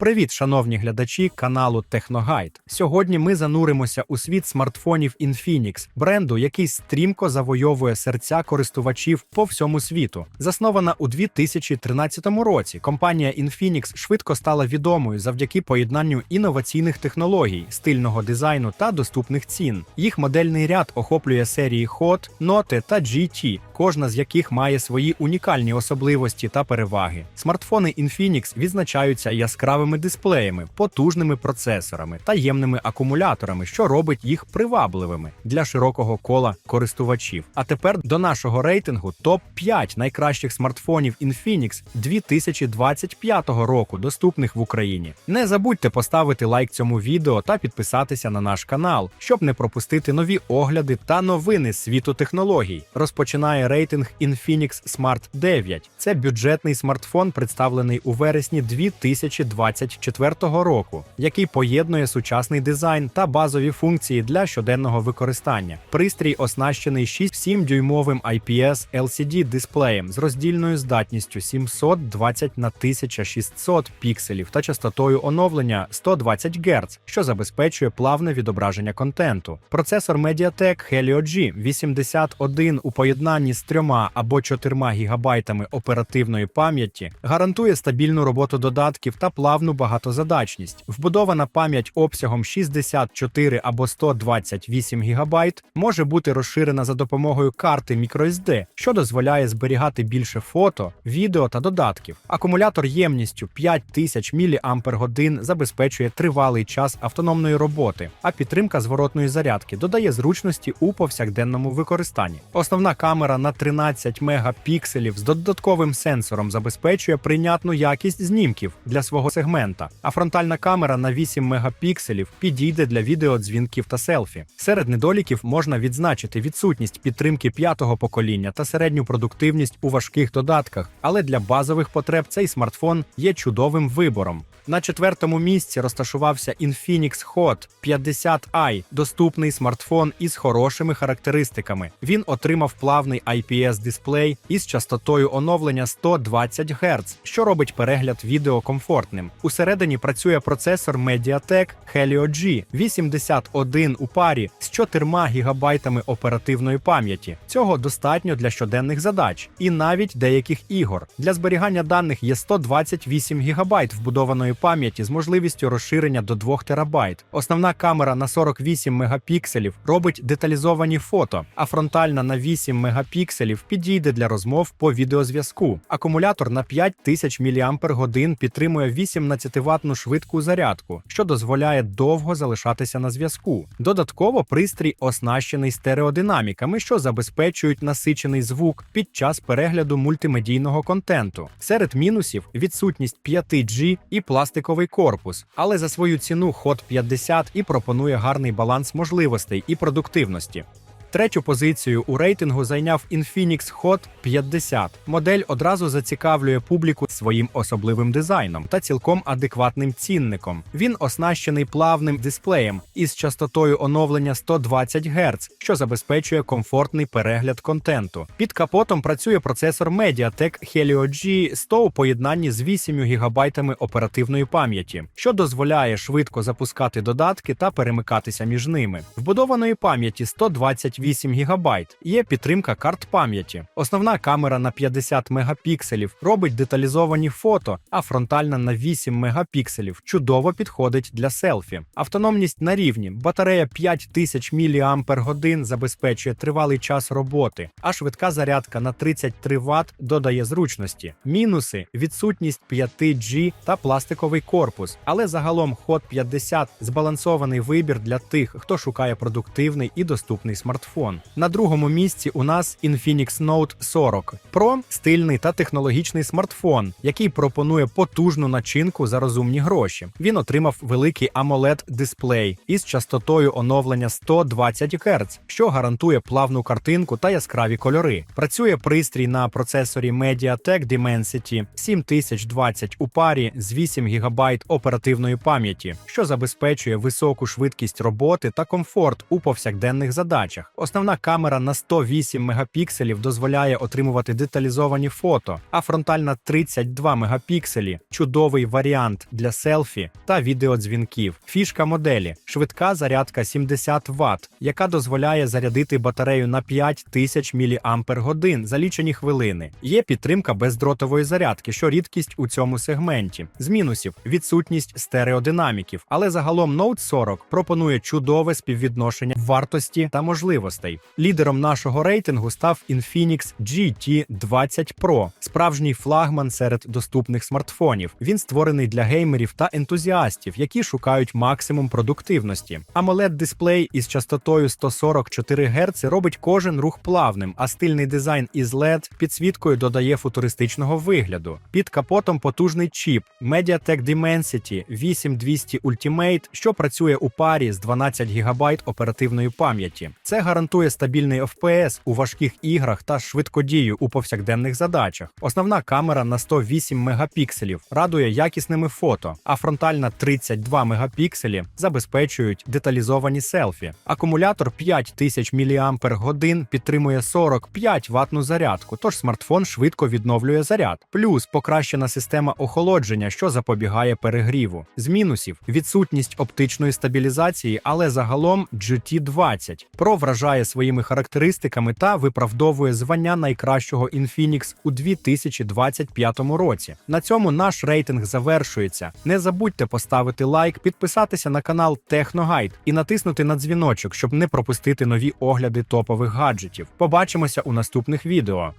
Привіт, шановні глядачі каналу Техногайд. Сьогодні ми зануримося у світ смартфонів Infinix, бренду, який стрімко завойовує серця користувачів по всьому світу. Заснована у 2013 році, компанія Infinix швидко стала відомою завдяки поєднанню інноваційних технологій, стильного дизайну та доступних цін. Їх модельний ряд охоплює серії Hot, Note та GT, кожна з яких має свої унікальні особливості та переваги. Смартфони Infinix відзначаються яскравими дисплеями, потужними процесорами та ємними акумуляторами, що робить їх привабливими для широкого кола користувачів. А тепер до нашого рейтингу топ 5 найкращих смартфонів Infinix 2025 року, доступних в Україні. Не забудьте поставити лайк цьому відео та підписатися на наш канал, щоб не пропустити нові огляди та новини світу технологій. Розпочинає рейтинг Infinix Smart 9. Це бюджетний смартфон, представлений у вересні 2024 року, який поєднує сучасний дизайн та базові функції для щоденного використання. Пристрій оснащений 6,7 дюймовим IPS LCD дисплеєм з роздільною здатністю 720 на 1600 пікселів та частотою оновлення 120 Гц, що забезпечує плавне відображення контенту. Процесор MediaTek Helio G 81 у поєднанні з 3 або 4 гігабайтами оперативної пам'яті гарантує стабільну роботу додатків та плавну багатозадачність. Вбудована пам'ять обсягом 64 або 128 ГБ може бути розширена за допомогою карти microSD, що дозволяє зберігати більше фото, відео та додатків. Акумулятор ємністю 5000 мАч забезпечує тривалий час автономної роботи, а підтримка зворотної зарядки додає зручності у повсякденному використанні. Основна камера на 13 мегапікселів з додатковим сенсором забезпечує прийнятну якість знімків для свого сегмента, а фронтальна камера на 8 мегапікселів підійде для відеодзвінків та селфі. Серед недоліків можна відзначити відсутність підтримки п'ятого покоління та середню продуктивність у важких додатках, але для базових потреб цей смартфон є чудовим вибором. На четвертому місці розташувався Infinix Hot 50i, доступний смартфон із хорошими характеристиками. Він отримав плавний IPS-дисплей із частотою оновлення 120 Гц, що робить перегляд відео комфортним. Усередині працює процесор MediaTek Helio G 81 у парі з 4 ГБ оперативної пам'яті. Цього достатньо для щоденних задач і навіть деяких ігор. Для зберігання даних є 128 ГБ вбудованої пам'яті з можливістю розширення до 2 ТБ. Основна камера на 48 мегапікселів робить деталізовані фото, а фронтальна на 8 мегапікселів підійде для розмов по відеозв'язку. Акумулятор на 5000 мАч підтримує 18-ваттну швидку зарядку, що дозволяє довго залишатися на зв'язку. Додатково пристрій оснащений стереодинаміками, що забезпечують насичений звук під час перегляду мультимедійного контенту. Серед мінусів відсутність 5G і пластиковий корпус, але за свою ціну Hot 50 і пропонує гарний баланс можливостей і продуктивності. Третю позицію у рейтингу зайняв Infinix Hot 50. Модель одразу зацікавлює публіку своїм особливим дизайном та цілком адекватним цінником. Він оснащений плавним дисплеєм із частотою оновлення 120 Гц, що забезпечує комфортний перегляд контенту. Під капотом працює процесор MediaTek Helio G 100 у поєднанні з 8 ГБ оперативної пам'яті, що дозволяє швидко запускати додатки та перемикатися між ними. Вбудованої пам'яті 128 ГБ. Є підтримка карт пам'яті. Основна камера на 50 мегапікселів робить деталізовані фото, а фронтальна на 8 мегапікселів чудово підходить для селфі. Автономність на рівні. Батарея 5000 мАч забезпечує тривалий час роботи, а швидка зарядка на 33 Вт додає зручності. Мінуси відсутність 5G та пластиковий корпус. Але загалом Hot 50 збалансований вибір для тих, хто шукає продуктивний і доступний смартфон. На другому місці у нас Infinix Note 40 Pro – стильний та технологічний смартфон, який пропонує потужну начинку за розумні гроші. Він отримав великий amoled дисплей із частотою оновлення 120 Гц, що гарантує плавну картинку та яскраві кольори. Працює пристрій на процесорі MediaTek Dimensity 7020 у парі з 8 ГБ оперативної пам'яті, що забезпечує високу швидкість роботи та комфорт у повсякденних задачах. Основна камера на 108 мегапікселів дозволяє отримувати деталізовані фото, а фронтальна 32 мегапікселі чудовий варіант для селфі та відеодзвінків. Фішка моделі швидка зарядка 70 Вт, яка дозволяє зарядити батарею на 5000 мАч за лічені хвилини. Є підтримка бездротової зарядки, що рідкість у цьому сегменті. З мінусів відсутність стереодинаміків, але загалом Note 40 пропонує чудове співвідношення вартості та можливостей. Лідером нашого рейтингу став Infinix GT 20 Pro, справжній флагман серед доступних смартфонів. Він створений для геймерів та ентузіастів, які шукають максимум продуктивності. amoled дисплей із частотою 144 Гц робить кожен рух плавним, а стильний дизайн із LED підсвіткою додає футуристичного вигляду. Під капотом потужний чіп MediaTek Dimensity 8200 Ultimate, що працює у парі з 12 ГБ оперативної пам'яті. Це гарантує стабільний FPS у важких іграх та швидкодію у повсякденних задачах. Основна камера на 108 мегапікселів радує якісними фото, а фронтальна 32 мегапікселі забезпечують деталізовані селфі. Акумулятор 5000 мАч підтримує 45 ватну зарядку, тож смартфон швидко відновлює заряд. Плюс покращена система охолодження, що запобігає перегріву. З мінусів відсутність оптичної стабілізації, але загалом GT20 Pro вражає своїми характеристиками та виправдовує звання найкращого Infinix у 2025 році. На цьому наш рейтинг завершується. Не забудьте поставити лайк, підписатися на канал Техногайд і натиснути на дзвіночок, щоб не пропустити нові огляди топових гаджетів. Побачимося у наступних відео.